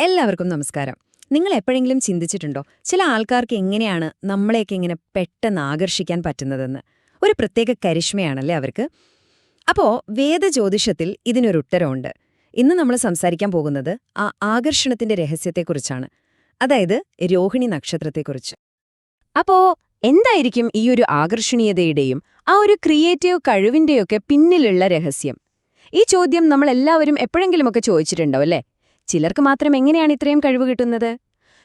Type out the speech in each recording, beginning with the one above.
എല്ലാവർക്കും നമസ്കാരം. നിങ്ങൾ എപ്പോഴെങ്കിലും ചിന്തിച്ചിട്ടുണ്ടോ ചില ആൾക്കാർക്ക് എങ്ങനെയാണ് നമ്മളെയൊക്കെ ഇങ്ങനെ പെട്ടെന്ന് ആകർഷിക്കാൻ പറ്റുന്നതെന്ന്? ഒരു പ്രത്യേക കരിഷ്മയാണല്ലേ അവർക്ക്? അപ്പോൾ വേദജ്യോതിഷത്തിൽ ഇതിനൊരു ഉത്തരവുണ്ട്. ഇന്ന് നമ്മൾ സംസാരിക്കാൻ പോകുന്നത് ആ ആകർഷണത്തിന്റെ രഹസ്യത്തെക്കുറിച്ചാണ്. അതായത് രോഹിണി നക്ഷത്രത്തെക്കുറിച്ച്. അപ്പോൾ എന്തായിരിക്കും ഈ ഒരു ആകർഷണീയതയുടെയും ആ ഒരു ക്രിയേറ്റീവ് കഴിവിന്റെയൊക്കെ പിന്നിലുള്ള രഹസ്യം? ഈ ചോദ്യം നമ്മൾ എല്ലാവരും എപ്പോഴെങ്കിലുമൊക്കെ ചോദിച്ചിട്ടുണ്ടോ അല്ലേ? ചിലർക്ക് മാത്രം എങ്ങനെയാണ് ഇത്രയും കഴിവ് കിട്ടുന്നത്?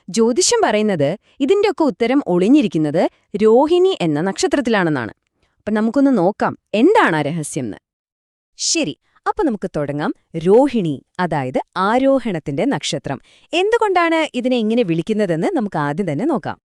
ജ്യോതിഷം പറയുന്നത് ഇതിന്റെയൊക്കെ ഉത്തരം ഒളിഞ്ഞിരിക്കുന്നത് രോഹിണി എന്ന നക്ഷത്രത്തിലാണെന്നാണ്. അപ്പൊ നമുക്കൊന്ന് നോക്കാം എന്താണ് ആ രഹസ്യം എന്ന് ശരി അപ്പൊ നമുക്ക് തുടങ്ങാം. രോഹിണി അതായത് ആരോഹണത്തിന്റെ നക്ഷത്രം. എന്തുകൊണ്ടാണ് ഇതിനെ ഇങ്ങനെ വിളിക്കുന്നതെന്ന് നമുക്ക് ആദ്യം തന്നെ നോക്കാം.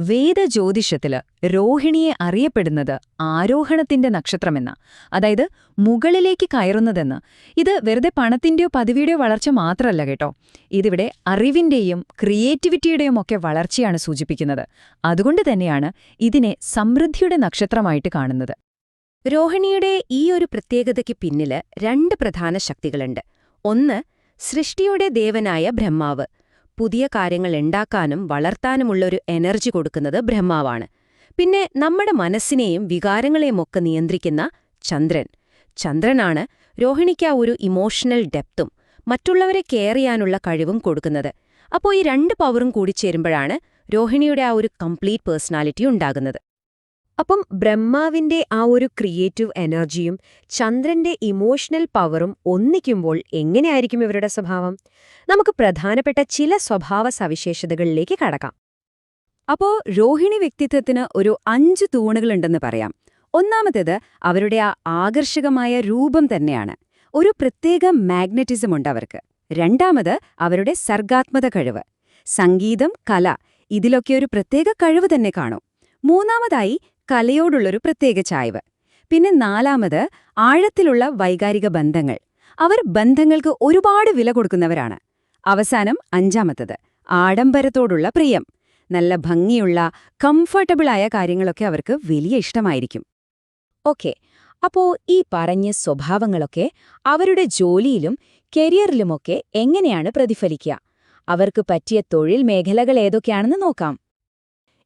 വേദജ്യോതിഷത്തിൽ രോഹിണിയെ അറിയപ്പെടുന്നത് ആരോഹണത്തിന്റെ നക്ഷത്രമെന്ന. അതായത് മുകളിലേക്ക് കയറുന്നതെന്ന്. ഇത് വെറുതെ പണത്തിന്റെയോ പദവിയുടെയോ വളർച്ച മാത്രമല്ല കേട്ടോ. ഇതിവിടെ അറിവിന്റെയും ക്രിയേറ്റിവിറ്റിയുടെയും ഒക്കെ വളർച്ചയാണ് സൂചിപ്പിക്കുന്നത്. അതുകൊണ്ട് തന്നെയാണ് ഇതിനെ സമൃദ്ധിയുടെ നക്ഷത്രമായിട്ട് കാണുന്നത്. രോഹിണിയുടെ ഈ ഒരു പ്രത്യേകതയ്ക്ക് പിന്നിൽ രണ്ട് പ്രധാന ശക്തികളുണ്ട്. ഒന്ന് സൃഷ്ടിയുടെ ദേവനായ ബ്രഹ്മാവ്. പുതിയ കാര്യങ്ങൾ ഉണ്ടാക്കാനും വളർത്താനുമുള്ളൊരു എനർജി കൊടുക്കുന്നത് ബ്രഹ്മാവാണ്. പിന്നെ നമ്മുടെ മനസ്സിനെയും വികാരങ്ങളെയുമൊക്കെ നിയന്ത്രിക്കുന്ന ചന്ദ്രൻ. ചന്ദ്രനാണ് രോഹിണിക്ക് ആ ഒരു ഇമോഷണൽ ഡെപ്തും മറ്റുള്ളവരെ കെയർ ചെയ്യാനുള്ള കഴിവും കൊടുക്കുന്നത്. അപ്പോൾ ഈ രണ്ട് പവറും കൂടി ചേരുമ്പോഴാണ് രോഹിണിയുടെ ആ ഒരു കംപ്ലീറ്റ് പേഴ്സണാലിറ്റി ഉണ്ടാകുന്നത്. അപ്പം ബ്രഹ്മാവിന്റെ ആ ഒരു ക്രിയേറ്റീവ് എനർജിയും ചന്ദ്രന്റെ ഇമോഷണൽ പവറും ഒന്നിക്കുമ്പോൾ എങ്ങനെയായിരിക്കും ഇവരുടെ സ്വഭാവം? നമുക്ക് പ്രധാനപ്പെട്ട ചില സ്വഭാവ സവിശേഷതകളിലേക്ക് കടക്കാം. അപ്പോ രോഹിണി വ്യക്തിത്വത്തിന് ഒരു അഞ്ച് തൂണുകളുണ്ടെന്ന് പറയാം. ഒന്നാമത്തേത് അവരുടെ ആ ആകർഷകമായ രൂപം തന്നെയാണ്. ഒരു പ്രത്യേക മാഗ്നറ്റിസം ഉണ്ട് അവർക്ക്. രണ്ടാമത് അവരുടെ സർഗാത്മത കഴിവ്. സംഗീതം കല ഇതിലൊക്കെ ഒരു പ്രത്യേക കഴിവ് തന്നെ കാണും. മൂന്നാമതായി കലയോടുള്ളൊരു പ്രത്യേക ചായ്വ്. പിന്നെ നാലാമത് ആഴത്തിലുള്ള വൈകാരിക ബന്ധങ്ങൾ. അവർ ബന്ധങ്ങൾക്ക് ഒരുപാട് വില കൊടുക്കുന്നവരാണ്. അവസാനം അഞ്ചാമത്തത് ആഡംബരത്തോടുള്ള പ്രിയം. നല്ല ഭംഗിയുള്ള കംഫർട്ടബിളായ കാര്യങ്ങളൊക്കെ അവർക്ക് വലിയ ഇഷ്ടമായിരിക്കും. ഓക്കെ അപ്പോ ഈ പറഞ്ഞ സ്വഭാവങ്ങളൊക്കെ അവരുടെ ജോലിയിലും കരിയറിലുമൊക്കെ എങ്ങനെയാണ് പ്രതിഫലിക്കുക? അവർക്ക് പറ്റിയ തൊഴിൽ മേഖലകൾ ഏതൊക്കെയാണെന്ന് നോക്കാം.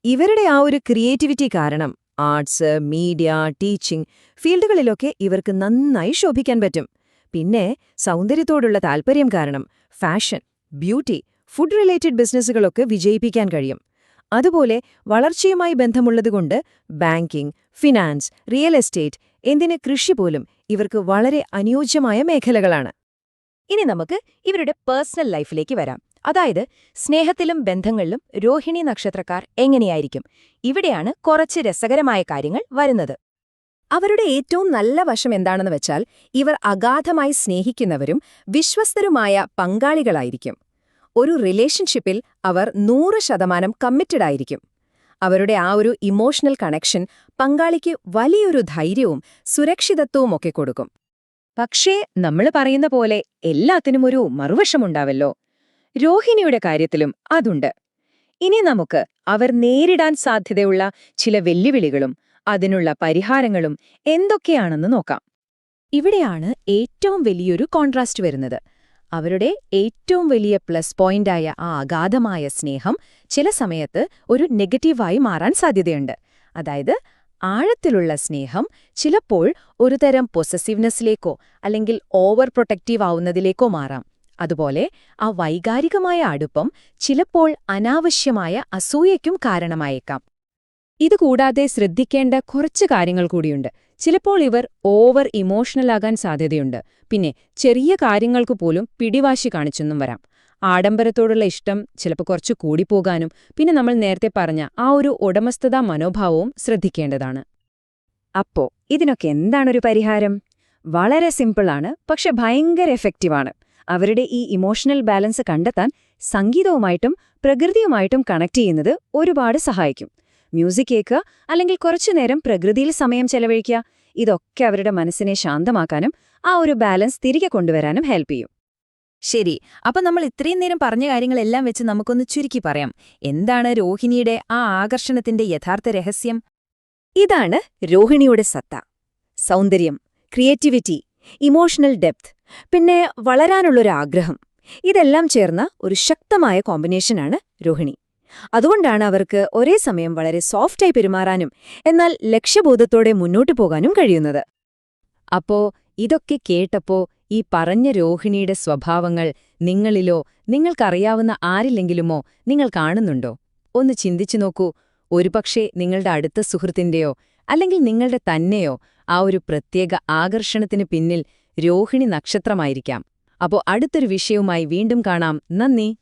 ഇവരുടെ ആ ഒരു ക്രിയേറ്റിവിറ്റി കാരണം ആർട്സ് മീഡിയ ടീച്ചിങ് ഫീൽഡുകളിലൊക്കെ ഇവർക്ക് നന്നായി ശോഭിക്കാൻ പറ്റും. പിന്നെ സൗന്ദര്യത്തോടുള്ള താൽപ്പര്യം കാരണം ഫാഷൻ ബ്യൂട്ടി ഫുഡ് റിലേറ്റഡ് ബിസിനസ്സുകളൊക്കെ വിജയിപ്പിക്കാൻ കഴിയും. അതുപോലെ വളർച്ചയുമായി ബന്ധമുള്ളതുകൊണ്ട് ബാങ്കിംഗ് ഫിനാൻസ് റിയൽ എസ്റ്റേറ്റ് എന്തിന് കൃഷി പോലും ഇവർക്ക് വളരെ അനുയോജ്യമായ മേഖലകളാണ്. ഇനി നമുക്ക് ഇവരുടെ പേഴ്സണൽ ലൈഫിലേക്ക് വരാം. അതായത് സ്നേഹത്തിലും ബന്ധങ്ങളിലും രോഹിണി നക്ഷത്രക്കാർ എങ്ങനെയായിരിക്കും? ഇവിടെയാണ് കുറച്ച് രസകരമായ കാര്യങ്ങൾ വരുന്നത്. അവരുടെ ഏറ്റവും നല്ല വശം എന്താണെന്ന് വെച്ചാൽ ഇവർ അഗാധമായി സ്നേഹിക്കുന്നവരും വിശ്വസ്തരുമായ പങ്കാളികളായിരിക്കും. ഒരു റിലേഷൻഷിപ്പിൽ അവർ നൂറ് ശതമാനം കമ്മിറ്റഡായിരിക്കും അവരുടെ ആ ഒരു ഇമോഷണൽ കണക്ഷൻ പങ്കാളിക്ക് വലിയൊരു ധൈര്യവും സുരക്ഷിതത്വവും ഒക്കെ കൊടുക്കും. പക്ഷേ നമ്മൾ പറയുന്ന പോലെ എല്ലാത്തിനും ഒരു മറുവശമുണ്ടാവല്ലോ. രോഹിണിയുടെ കാര്യത്തിലും അതുണ്ട്. ഇനി നമുക്ക് അവർ നേരിടാൻ സാധ്യതയുള്ള ചില വെല്ലുവിളികളും അതിനുള്ള പരിഹാരങ്ങളും എന്തൊക്കെയാണെന്ന് നോക്കാം. ഇവിടെയാണ് ഏറ്റവും വലിയൊരു കോൺട്രാസ്റ്റ് വരുന്നത്. അവരുടെ ഏറ്റവും വലിയ പ്ലസ് പോയിന്റായ ആ അഗാധമായ സ്നേഹം ചില സമയത്ത് ഒരു നെഗറ്റീവായി മാറാൻ സാധ്യതയുണ്ട്. അതായത് ആഴത്തിലുള്ള സ്നേഹം ചിലപ്പോൾ ഒരുതരം പൊസസീവ്നെസ്സിലേക്കോ അല്ലെങ്കിൽ ഓവർ പ്രൊട്ടക്റ്റീവ് ആവുന്നതിലേക്കോ മാറാം. അതുപോലെ ആ വൈകാരികമായ അടുപ്പം ചിലപ്പോൾ അനാവശ്യമായ അസൂയയ്ക്കും കാരണമായേക്കാം. ഇതുകൂടാതെ ശ്രദ്ധിക്കേണ്ട കുറച്ച് കാര്യങ്ങൾ കൂടിയുണ്ട്. ചിലപ്പോൾ ഇവർ ഓവർ ഇമോഷണലാകാൻ സാധ്യതയുണ്ട്. പിന്നെ ചെറിയ കാര്യങ്ങൾക്ക് പോലും പിടിവാശി കാണിച്ചെന്നും വരാം. ആഡംബരത്തോടുള്ള ഇഷ്ടം ചിലപ്പോൾ കുറച്ച് കൂടിപ്പോകാനും പിന്നെ നമ്മൾ നേരത്തെ പറഞ്ഞ ആ ഒരു ഉടമസ്ഥതാ മനോഭാവവും ശ്രദ്ധിക്കേണ്ടതാണ്. അപ്പോ ഇതിനൊക്കെ എന്താണൊരു പരിഹാരം? വളരെ സിമ്പിളാണ് പക്ഷെ ഭയങ്കര എഫക്റ്റീവാണ്. അവരുടെ ഈ ഇമോഷണൽ ബാലൻസ് കണ്ടെത്താൻ സംഗീതവുമായിട്ടും പ്രകൃതിയുമായിട്ടും കണക്ട് ചെയ്യുന്നത് ഒരുപാട് സഹായിക്കും. മ്യൂസിക് കേൾക്കുക അല്ലെങ്കിൽ കുറച്ചു നേരം പ്രകൃതിയിൽ സമയം ചെലവഴിക്കുക ഇതൊക്കെ അവരുടെ മനസ്സിനെ ശാന്തമാക്കാനും ആ ഒരു ബാലൻസ് തിരികെ കൊണ്ടുവരാനും ഹെൽപ്പ് ചെയ്യും. ശരി അപ്പൊ നമ്മൾ ഇത്രയും നേരം പറഞ്ഞ കാര്യങ്ങളെല്ലാം വെച്ച് നമുക്കൊന്ന് ചുരുക്കി പറയാം. എന്താണ് രോഹിണിയുടെ ആ ആകർഷണത്തിന്റെ യഥാർത്ഥ രഹസ്യം? ഇതാണ് രോഹിണിയുടെ സത്ത. സൗന്ദര്യം ക്രിയേറ്റിവിറ്റി ഇമോഷണൽ ഡെപ്ത് പിന്നെ വളരാനുള്ളൊരാഗ്രഹം. ഇതെല്ലാം ചേർന്ന ഒരു ശക്തമായ കോമ്പിനേഷനാണ് രോഹിണി. അതുകൊണ്ടാണ് അവർക്ക് ഒരേ സമയം വളരെ സോഫ്റ്റായി പെരുമാറാനും എന്നാൽ ലക്ഷ്യബോധത്തോടെ മുന്നോട്ടു പോകാനും കഴിയുന്നത്. അപ്പോ ഇതൊക്കെ കേട്ടപ്പോ ഈ പറഞ്ഞ രോഹിണിയുടെ സ്വഭാവങ്ങൾ നിങ്ങളിലോ നിങ്ങൾക്കറിയാവുന്ന ആരില്ലെങ്കിലുമോ നിങ്ങൾ കാണുന്നുണ്ടോ? ഒന്ന് ചിന്തിച്ചു നോക്കൂ. ഒരുപക്ഷെ നിങ്ങളുടെ അടുത്ത സുഹൃത്തിന്റെയോ അല്ലെങ്കിൽ നിങ്ങളുടെ തന്നെയോ ആ ഒരു പ്രത്യേക ആകർഷണത്തിന് പിന്നിൽ രോഹിണി നക്ഷത്രമായിരിക്കാം. അപ്പോൾ അടുത്തൊരു വിഷയവുമായി വീണ്ടും കാണാം. നന്ദി.